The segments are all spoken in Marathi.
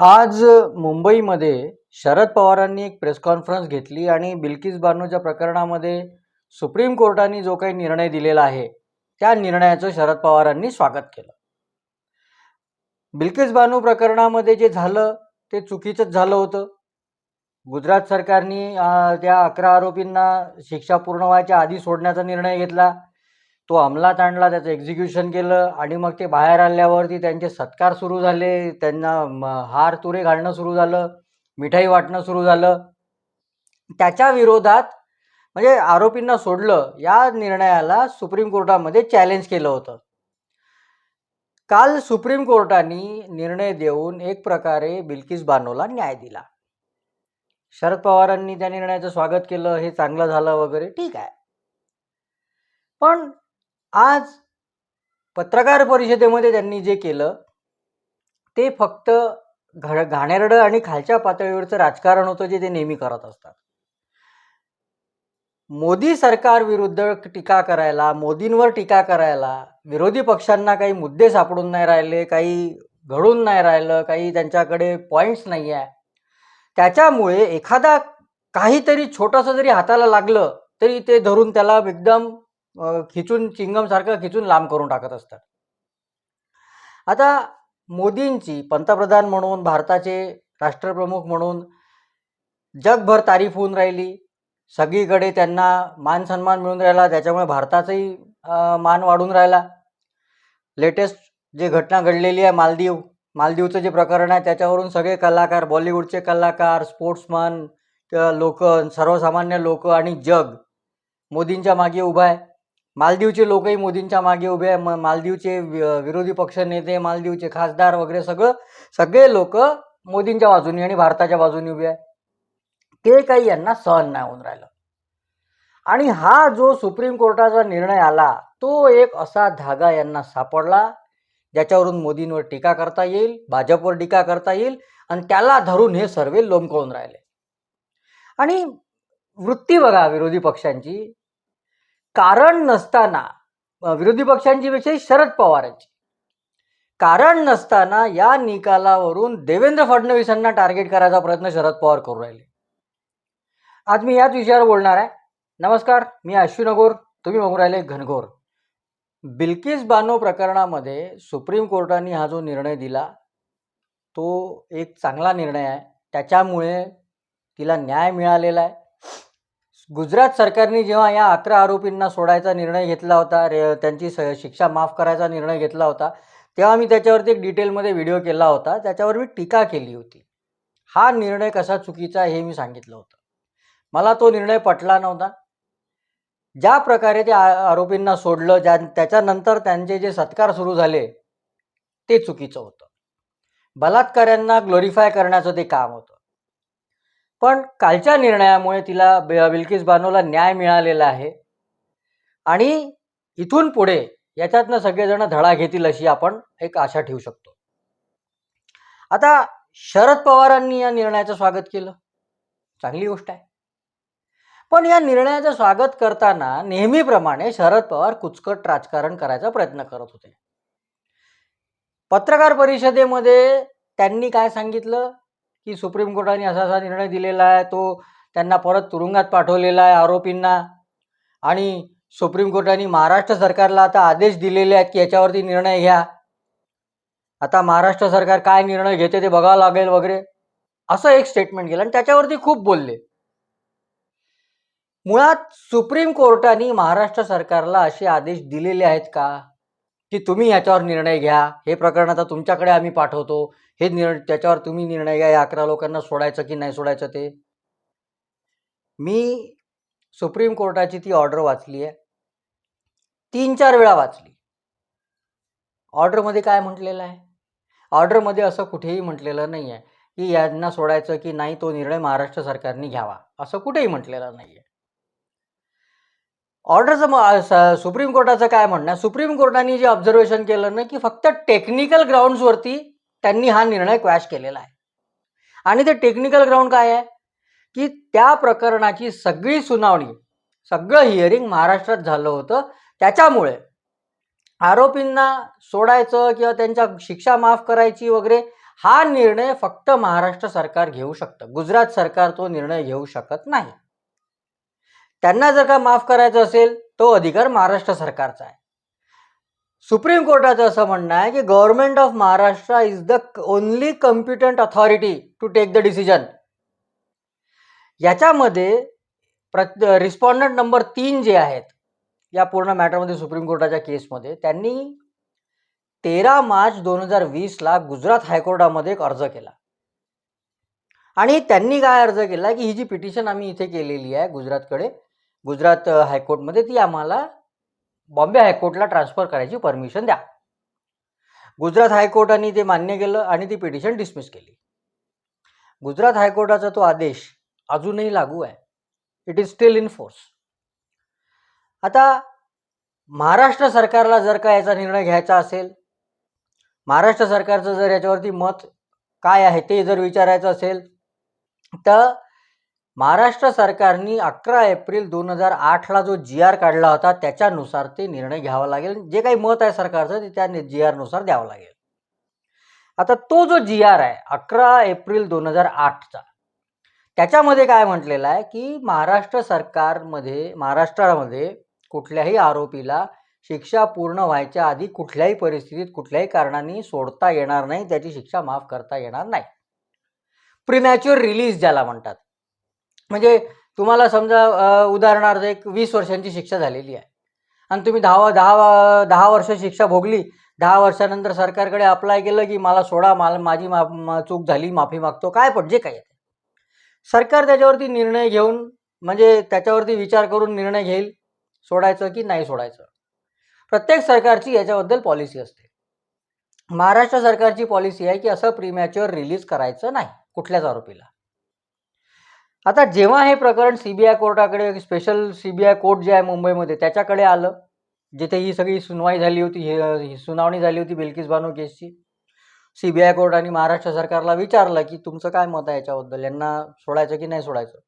आज मुंबईमध्ये शरद पवारांनी एक प्रेस कॉन्फरन्स घेतली आणि बिल्किस बानूच्या प्रकरणामध्ये सुप्रीम कोर्टाने जो काही निर्णय दिलेला आहे त्या निर्णयाचं शरद पवारांनी स्वागत केलं. बिल्किस बानू प्रकरणामध्ये जे झालं ते चुकीचंच झालं होतं. गुजरात सरकारने त्या अकरा आरोपींना शिक्षा पूर्ण व्हायच्या आधी सोडण्याचा निर्णय घेतला. तो अंमलात आणला त्याचं एक्झिक्युशन केलं आणि मग ते बाहेर आल्यावरती त्यांचे सत्कार सुरू झाले. त्यांना हार तुरे घालणं सुरू झालं मिठाई वाटणं सुरू झालं. त्याच्या विरोधात म्हणजे आरोपींना सोडलं या निर्णयाला सुप्रीम कोर्टामध्ये चॅलेंज केलं होतं. काल सुप्रीम कोर्टाने निर्णय देऊन एक प्रकारे बिल्किस बानोला न्याय दिला. शरद पवारांनी त्या निर्णयाचं स्वागत केलं हे चांगलं झालं वगैरे ठीक आहे. पण आज पत्रकार परिषदेमध्ये त्यांनी जे केलं ते फक्त घड घाणेरडं आणि खालच्या पातळीवरचं राजकारण होतं जे ते नेहमी करत असतात. मोदी सरकारविरुद्ध टीका करायला मोदींवर टीका करायला विरोधी पक्षांना काही मुद्दे सापडून नाही राहिले काही घडून नाही राहिलं काही त्यांच्याकडे पॉईंट्स नाही आहे. त्याच्यामुळे एखादा काहीतरी छोटंसं जरी हाताला लागलं तरी ते धरून त्याला एकदम खिचून चिंगमसारखं खिचून लांब करून टाकत असतात. आता मोदींची पंतप्रधान म्हणून भारताचे राष्ट्रप्रमुख म्हणून जगभर तारीफ होऊन राहिली. सगळीकडे त्यांना मान सन्मान मिळून राहिला. त्याच्यामुळे भारताचाही मान वाढून राहिला. लेटेस्ट जे घटना घडलेली आहे मालदीव मालदीवचं जे प्रकरण आहे त्याच्यावरून सगळे कलाकार बॉलिवूडचे कलाकार स्पोर्ट्समन लोक सर्वसामान्य लोक आणि जग मोदींच्या मागे उभा आहे. मालदीवचे लोकही मोदींच्या मागे उभे आहे म मालदीवचे विरोधी पक्ष नेते मालदीवचे खासदार वगैरे सगळं सगळे लोक मोदींच्या बाजूनी आणि भारताच्या बाजूनी उभे आहे ते काही यांना सहन नाही होऊन राहिलं. आणि हा जो सुप्रीम कोर्टाचा निर्णय आला तो एक असा धागा यांना सापडला ज्याच्यावरून मोदींवर टीका करता येईल भाजपवर टीका करता येईल आणि त्याला धरून हे सर्वे लोंबकळून राहिले. आणि वृत्ती बघा विरोधी पक्षांची. कारण नसताना विरोधी पक्षांची पेक्षा शरद पवारांची. कारण नसताना या निकालावरून देवेंद्र फडणवीसांना टार्गेट करायचा प्रयत्न शरद पवार करू राहिले. आज मी याच विषयावर बोलणार आहे. नमस्कार मी अश्विन अगोर तुम्ही बघून राहिले घनघोर. बिल्किस बानो प्रकरणामध्ये सुप्रीम कोर्टाने हा जो निर्णय दिला तो एक चांगला निर्णय आहे. त्याच्यामुळे तिला न्याय मिळालेला आहे. गुजरात सरकारने जेव्हा या अकरा आरोपींना सोडायचा निर्णय घेतला होता रे त्यांची स शिक्षा माफ करायचा निर्णय घेतला होता तेव्हा मी त्याच्यावरती एक डिटेलमध्ये व्हिडिओ केला होता त्याच्यावर मी टीका केली होती. हा निर्णय कसा चुकीचा हे मी सांगितलं होतं. मला तो निर्णय पटला नव्हता. ज्या प्रकारे त्या आरोपींना सोडलं ज्या त्याच्यानंतर त्यांचे जे सत्कार सुरू झाले ते चुकीचं होतं. बलात्काऱ्यांना ग्लोरीफाय करण्याचं ते काम होतं. पण कालच्या निर्णयामुळे तिला बिल्किस बानोला न्याय मिळालेला आहे. आणि इथून पुढे याच्यातनं सगळेजण धडा घेतील अशी आपण एक आशा ठेवू शकतो. आता शरद पवारांनी या निर्णयाचं स्वागत केलं. चांगली गोष्ट आहे. पण या निर्णयाचं स्वागत करताना नेहमीप्रमाणे शरद पवार कुचकट राजकारण करायचा प्रयत्न करत होते. पत्रकार परिषदेमध्ये त्यांनी काय सांगितलं? की सुप्रीम कोर्टाने असा असा निर्णय दिलेला आहे तो त्यांना परत तुरुंगात पाठवलेला आहे आरोपींना. आणि सुप्रीम कोर्टाने महाराष्ट्र सरकारला आता आदेश दिलेले आहेत की याच्यावरती निर्णय घ्या. आता महाराष्ट्र सरकार काय निर्णय घेते ते बघावं लागेल वगैरे. असं एक स्टेटमेंट केलं आणि त्याच्यावरती खूप बोलले. मुळात सुप्रीम कोर्टाने महाराष्ट्र सरकारला असे आदेश दिलेले आहेत का? की तुम्ही याच्यावर निर्णय घ्या. हे प्रकरण आता तुमच्याकडे आम्ही पाठवतो. हे निर्णय त्याच्यावर तुम्ही निर्णय घ्या. या अकरा लोकांना सोडायचं की नाही सोडायचं ते. मी सुप्रीम कोर्टाची ती ऑर्डर वाचली आहे. तीन चार वेळा वाचली. ऑर्डरमध्ये काय म्हटलेलं आहे? ऑर्डरमध्ये असं कुठेही म्हटलेलं नाही आहे की यांना सोडायचं की नाही तो निर्णय महाराष्ट्र सरकारने घ्यावा. असं कुठेही म्हटलेलं नाही आहे. ऑर्डरचं म- सुप्रीम कोर्टाचं काय म्हणणं? सुप्रीम कोर्टाने जे ऑब्झर्वेशन केलं ना की फक्त टेक्निकल ग्राउंड्सवरती त्यांनी हा निर्णय क्वॅश केलेला आहे. आणि ते टेक्निकल ग्राउंड काय आहे? की त्या प्रकरणाची सगळी सुनावणी सगळं हिअरिंग महाराष्ट्रात झालं होतं. त्याच्यामुळे आरोपींना सोडायचं किंवा त्यांच्या शिक्षा माफ करायची वगैरे हा निर्णय फक्त महाराष्ट्र सरकार घेऊ शकतं. गुजरात सरकार तो निर्णय घेऊ शकत नाही. त्यांना जर का माफ करायचं असेल तो अधिकार महाराष्ट्र सरकारचा आहे. सुप्रीम कोर्टाचं असं म्हणणं आहे की government of Maharashtra is the only competent authority to take the decision याच्यामध्ये प्र रिस्पॉन्डंट नंबर तीन जे आहेत या पूर्ण मॅटरमध्ये सुप्रीम कोर्टाच्या केसमध्ये त्यांनी तेरा मार्च दोन हजार वीसला गुजरात हायकोर्टामध्ये एक अर्ज केला. आणि त्यांनी काय अर्ज केला की ही जी पिटिशन आम्ही इथे केलेली आहे गुजरातकडे गुजरात हायकोर्टमध्ये ती आम्हाला बॉम्बे हायकोर्टला ट्रान्सफर करायची परमिशन द्या. गुजरात हायकोर्टाने ते मान्य केलं आणि ती पिटिशन डिसमिस केली. गुजरात हायकोर्टाचा तो आदेश अजूनही लागू आहे. It is still in force आता महाराष्ट्र सरकारला जर का याचा निर्णय घ्यायचा असेल महाराष्ट्र सरकारचं जर याच्यावरती मत काय आहे ते जर विचारायचं असेल तर महाराष्ट्र सरकारने अकरा एप्रिल दोन हजार आठला जो जी आर काढला होता त्याच्यानुसार ते निर्णय घ्यावा लागेल. जे काही मत आहे सरकारचं ते त्या जी आरनुसार द्यावं लागेल. आता तो जो जी आर आहे अकरा एप्रिल दोन हजार आठचा त्याच्यामध्ये काय म्हटलेलं आहे की महाराष्ट्र सरकारमध्ये महाराष्ट्रामध्ये कुठल्याही आरोपीला शिक्षा पूर्ण व्हायच्या आधी कुठल्याही परिस्थितीत कुठल्याही कारणाने सोडता येणार नाही त्याची शिक्षा माफ करता येणार नाही. प्रिमॅच्युअर रिलीज ज्याला म्हणतात. म्हणजे तुम्हाला समजा उदाहरणार्थ एक वीस वर्षांची शिक्षा झालेली आहे. आणि तुम्ही दहा दहा दहा वर्ष शिक्षा भोगली दहा वर्षानंतर सरकारकडे अप्लाय केलं की मला सोडा मला माझी मा मा- चूक झाली माफी मागतो काय पण जे काही आहे सरकार त्याच्यावरती निर्णय घेऊन म्हणजे त्याच्यावरती विचार करून निर्णय घेईल सोडायचं की नाही सोडायचं. प्रत्येक सरकारची याच्याबद्दल पॉलिसी असते. महाराष्ट्र सरकारची पॉलिसी आहे की असं प्रीमॅच्युअर रिलीज करायचं नाही कुठल्याच आरोपीला. आता जेव्हा हे प्रकरण सीबीआय कोर्टाकडे स्पेशल सीबीआय कोर्ट जे आहे मुंबईमध्ये त्याच्याकडे आलं जिथे ही सगळी सुनवाई झाली होती ही सुनावणी झाली होती बिल्किस बानो केसची सीबीआय कोर्टाने महाराष्ट्र सरकारला विचारलं की तुमचं काय मत आहे याच्याबद्दल? यांना सोडायचं की नाही सोडायचं?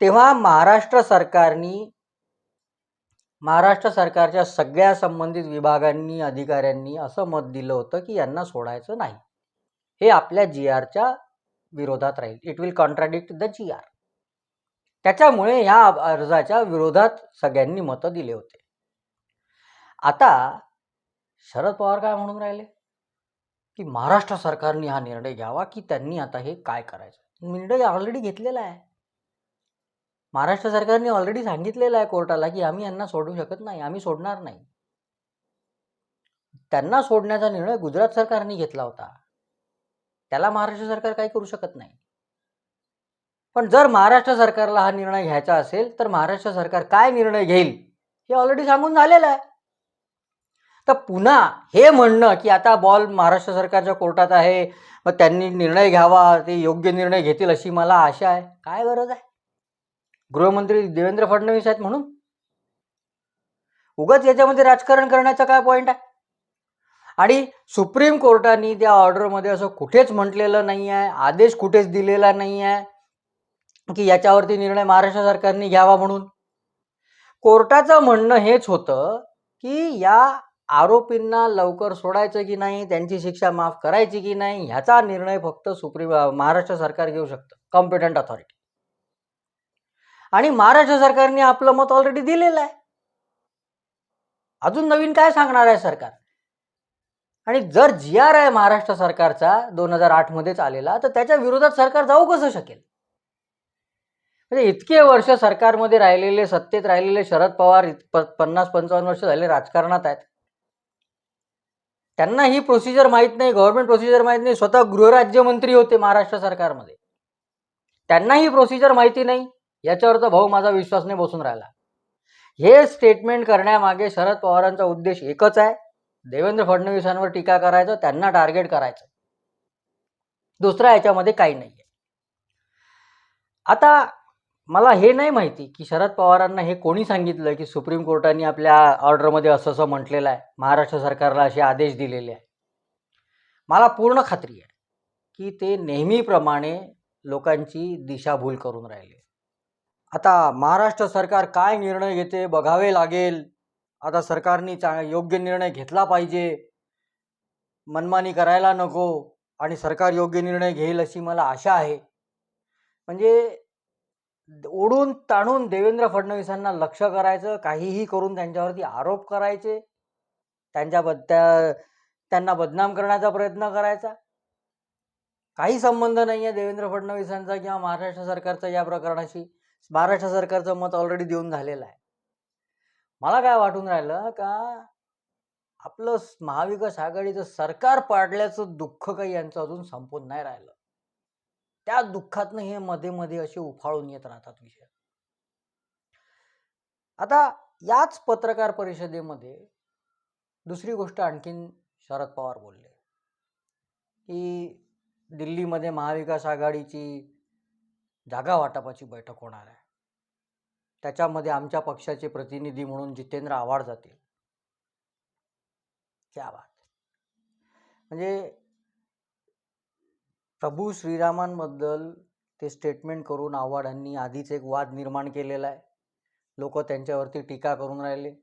तेव्हा महाराष्ट्र सरकारनी महाराष्ट्र सरकारच्या सगळ्या संबंधित विभागांनी अधिकाऱ्यांनी असं मत दिलं होतं की यांना सोडायचं नाही. हे आपल्या जी आरच्या विरोधात राहील. It will contradict the G R त्याच्यामुळे ह्या अर्जाच्या विरोधात सगळ्यांनी मतं दिले होते. आता शरद पवार काय म्हणून राहिले? की महाराष्ट्र सरकारने हा निर्णय घ्यावा की त्यांनी आता हे काय करायचं? निर्णय ऑलरेडी घेतलेला आहे. महाराष्ट्र सरकारने ऑलरेडी सांगितलेलं आहे कोर्टाला की आम्ही यांना सोडू शकत नाही आम्ही सोडणार नाही. त्यांना सोडण्याचा निर्णय गुजरात सरकारने घेतला होता. त्याला महाराष्ट्र सरकार काही करू शकत नाही. पण जर महाराष्ट्र सरकारला हा निर्णय घ्यायचा असेल तर महाराष्ट्र सरकार काय निर्णय घेईल हे ऑलरेडी सांगून झालेलं आहे. तर पुन्हा हे म्हणणं की आता बॉल महाराष्ट्र सरकारच्या कोर्टात आहे मग त्यांनी निर्णय घ्यावा ते योग्य निर्णय घेतील अशी मला आशा आहे. काय गरज आहे? गृहमंत्री देवेंद्र फडणवीस आहेत म्हणून? उगाच याच्यामध्ये राजकारण करण्याचा काय पॉईंट आहे? आणि सुप्रीम कोर्टाने त्या ऑर्डरमध्ये असं कुठेच म्हटलेलं नाही आहे आदेश कुठेच दिलेला नाही आहे की याच्यावरती निर्णय महाराष्ट्र सरकारने घ्यावा म्हणून. कोर्टाचं म्हणणं हेच होतं की या आरोपींना लवकर सोडायचं की नाही त्यांची शिक्षा माफ करायची की नाही ह्याचा निर्णय फक्त सुप्रीम महाराष्ट्र सरकार घेऊ शकतं कॉम्पिटंट अथॉरिटी आणि महाराष्ट्र सरकारने आपलं मत ऑलरेडी दिलेलं आहे. अजून नवीन काय सांगणार आहे सरकार? आणि जर जी आर आहे महाराष्ट्र सरकारचा दोन हजार आठ मध्येच आलेला तर त्याच्या विरोधात सरकार जाऊ कसं शकेल? म्हणजे इतके वर्ष सरकारमध्ये राहिलेले सत्तेत राहिलेले शरद पवार पन्नास पंचावन्न वर्ष झाले राजकारणात आहेत. त्यांना ही प्रोसिजर माहीत नाही गव्हर्नमेंट प्रोसिजर माहीत नाही स्वतः गृहराज्यमंत्री होते महाराष्ट्र सरकारमध्ये. त्यांना ही प्रोसिजर माहिती नाही याच्यावर तर भाऊ माझा विश्वास नाही बसून राहिला. हे स्टेटमेंट करण्यामागे शरद पवारांचा उद्देश एकच आहे. देवेंद्र फडणवीसांवर टीका करायचं त्यांना टार्गेट करायचं. दुसरा याच्यामध्ये काही नाही आहे आता मला हे नाही माहिती की शरद पवारांना हे कोणी सांगितलं की सुप्रीम कोर्टाने आपल्या ऑर्डरमध्ये असं असं म्हटलेलं आहे महाराष्ट्र सरकारला असे आदेश दिलेले आहे. मला पूर्ण खात्री आहे की ते नेहमीप्रमाणे लोकांची दिशाभूल करून राहिले. आता महाराष्ट्र सरकार काय निर्णय घेते बघावे लागेल. आता सरकारने चा योग्य निर्णय घेतला पाहिजे. मनमानी करायला नको आणि सरकार योग्य निर्णय घेईल अशी मला आशा आहे. म्हणजे ओढून ताणून देवेंद्र फडणवीसांना लक्ष करायचं काहीही करून त्यांच्यावरती आरोप करायचे त्यांच्या बद त्या त्यांना बदनाम करण्याचा प्रयत्न करायचा. काही संबंध नाही आहे देवेंद्र फडणवीसांचा किंवा महाराष्ट्र सरकारचा या प्रकरणाशी. महाराष्ट्र सरकारचं मत ऑलरेडी देऊन झालेलं आहे. मला काय वाटून राहिलं का आपलं महाविकास आघाडीचं सरकार पाडल्याचं दुःख काही यांचं अजून संपून नाही राहिलं. त्या दुःखातनं हे मध्ये मध्ये असे उफाळून येत राहतात विषय. आता याच पत्रकार परिषदेमध्ये दुसरी गोष्ट आणखीन शरद पवार बोलले. की दिल्लीमध्ये महाविकास आघाडीची जागा वाटपाची बैठक होणार आहे. त्याच्यामध्ये आमच्या पक्षाचे प्रतिनिधी म्हणून जितेंद्र आव्हाड जातील. क्या बात. म्हणजे प्रभू श्रीरामांबद्दल ते स्टेटमेंट करून आव्हाडांनी आधीच एक वाद निर्माण केलेला आहे. लोक त्यांच्यावरती टीका करून राहिले.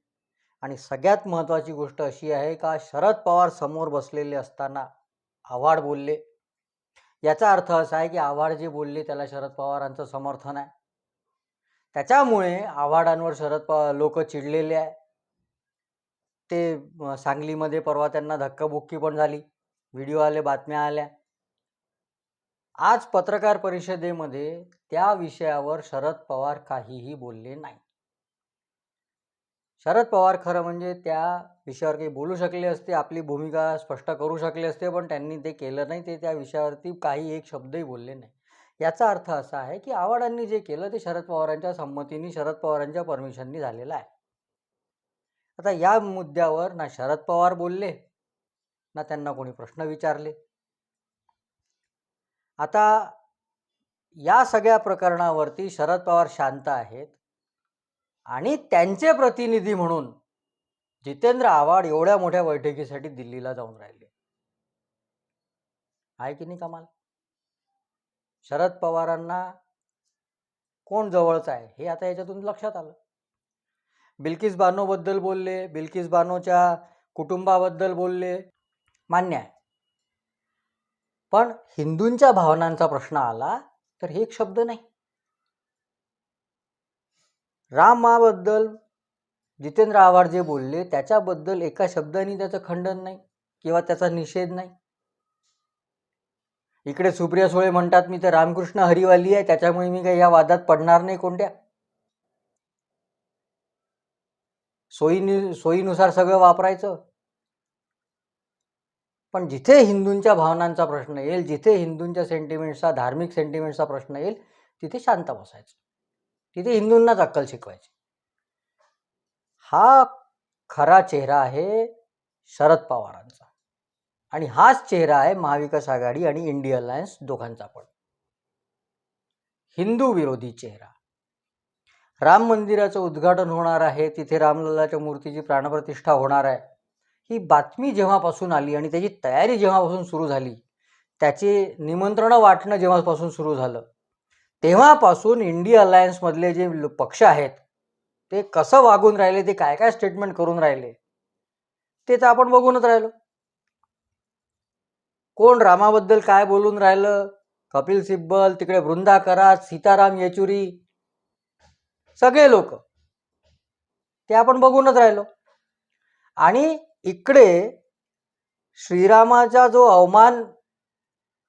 आणि सगळ्यात महत्त्वाची गोष्ट अशी आहे का शरद पवार समोर बसलेले असताना आव्हाड बोलले. याचा अर्थ असा आहे की आव्हाड जे बोलले त्याला शरद पवारांचं समर्थन आहे. त्याच्यामुळे आव्हाडांवर शरद पवार लोक चिडलेले आहे. ते सांगलीमध्ये परवा त्यांना धक्काबुक्की पण झाली. व्हिडिओ आले बातम्या आल्या. आज पत्रकार परिषदेमध्ये त्या विषयावर शरद पवार काहीही बोलले नाही. शरद पवार खरं म्हणजे त्या विषयावर काही बोलू शकले असते आपली भूमिका स्पष्ट करू शकले असते पण त्यांनी ते केलं नाही. ते त्या विषयावरती काही एक शब्दही बोलले नाही. याचा अर्थ असा आहे की आव्हाडांनी जे केलं ते शरद पवारांच्या संमतीने शरद पवारांच्या परमिशननी झालेलं आहे. आता या मुद्द्यावर ना शरद पवार बोलले ना त्यांना कोणी प्रश्न विचारले. आता या सगळ्या प्रकरणावरती शरद पवार शांत आहेत आणि त्यांचे प्रतिनिधी म्हणून जितेंद्र आव्हाड एवढ्या मोठ्या बैठकीसाठी दिल्लीला जाऊन राहिले. आहे की नाही कमाल? शरद पवारांना कोण जवळचं आहे? हे आता याच्यातून लक्षात आलं. बिल्किस बानोबद्दल बोलले बिल्किस बानोच्या कुटुंबाबद्दल बोलले. मान्य आहे. पण हिंदूंच्या भावनांचा प्रश्न आला तर हे एक शब्द नाही. रामाबद्दल जितेंद्र आव्हाड जे बोलले त्याच्याबद्दल एका शब्दाने त्याचं खंडन नाही किंवा त्याचा निषेध नाही. इकडे सुप्रिया सुळे म्हणतात मी तर रामकृष्ण हरिवाली आहे त्याच्यामुळे मी काही या वादात पडणार नाही कोणत्या सोयीनु सोयीनुसार सगळं वापरायचं. पण जिथे हिंदूंच्या भावनांचा प्रश्न येईल जिथे हिंदूंच्या सेंटिमेंट्सचा धार्मिक सेंटिमेंट्सचा प्रश्न येईल तिथे शांत बसायचं. तिथे हिंदूंनाच अक्कल शिकवायची. हा खरा चेहरा आहे शरद पवारांचा. आणि हाच चेहरा आहे महाविकास आघाडी आणि इंडिया अलायन्स दोघांचा पण. हिंदू विरोधी चेहरा. राम मंदिराचं उद्घाटन होणार आहे तिथे रामलल्लाच्या मूर्तीची प्राणप्रतिष्ठा होणार आहे. ही बातमी जेव्हापासून आली आणि त्याची तयारी जेव्हापासून सुरू झाली त्याचे निमंत्रणं वाटणं जेव्हापासून सुरू झालं तेव्हापासून इंडिया अलायन्समधले जे पक्ष आहेत ते कसं वागून राहिले ते काय काय स्टेटमेंट करून राहिले ते तर आपण बघूनच राहिलो. कोण रामाबद्दल काय बोलून राहिलं? कपिल सिब्बल तिकडे वृंदा करात सीताराम येचुरी. सगळे लोक. ते आपण बघूनच राहिलो. आणि इकडे श्रीरामाचा जो अवमान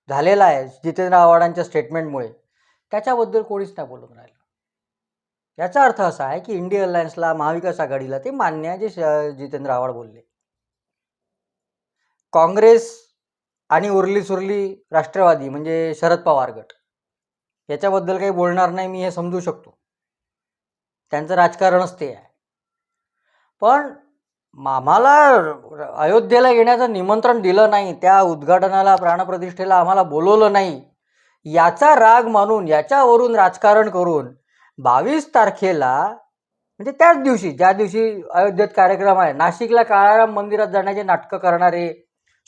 झालेला आहे जितेंद्र आव्हाडांच्या स्टेटमेंटमुळे त्याच्याबद्दल कोणीच नाही बोलून राहिलं. याचा अर्थ असा आहे की इंडिया अलायन्सला महाविकास आघाडीला ते मान्य आहे जे श- जितेंद्र आव्हाड बोलले. काँग्रेस आणि उरली सुरली राष्ट्रवादी म्हणजे शरद पवार गट. याच्याबद्दल काही बोलणार नाही मी हे समजू शकतो. त्यांचं राजकारणच ते आहे पण आम्हाला अयोध्येला येण्याचं निमंत्रण दिलं नाही त्या उद्घाटनाला प्राणप्रतिष्ठेला आम्हाला बोलवलं नाही. याचा राग मानून याच्यावरून राजकारण करून बावीस तारखेला म्हणजे त्याच दिवशी ज्या दिवशी अयोध्येत कार्यक्रम आहे नाशिकला काळाराम मंदिरात जाण्याचे नाटकं करणारे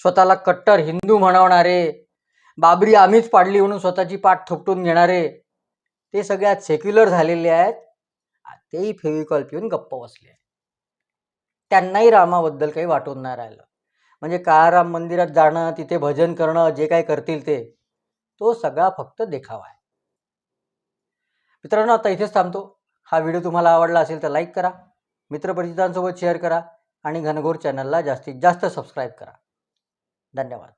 स्वतःला कट्टर हिंदू म्हणवणारे बाबरी आम्हीच पाडली म्हणून स्वतःची पाठ थोपटून घेणारे ते सगळ्यात सेक्युलर झालेले आहेत. तेही फेविकॉल पिऊन गप्प बसले. आहेत त्यांनाही रामाबद्दल काही वाटून नाही राहिलं. म्हणजे काळाराम मंदिरात जाणं तिथे भजन करणं जे काय करतील ते तो सगळा फक्त देखावा आहे. मित्रांनो आता इथेच थांबतो. हा व्हिडिओ तुम्हाला आवडला असेल तर लाईक करा. मित्रपरिचितांसोबत शेअर करा आणि घनघोर चॅनलला जास्तीत जास्त सबस्क्राईब करा. धन्यवाद.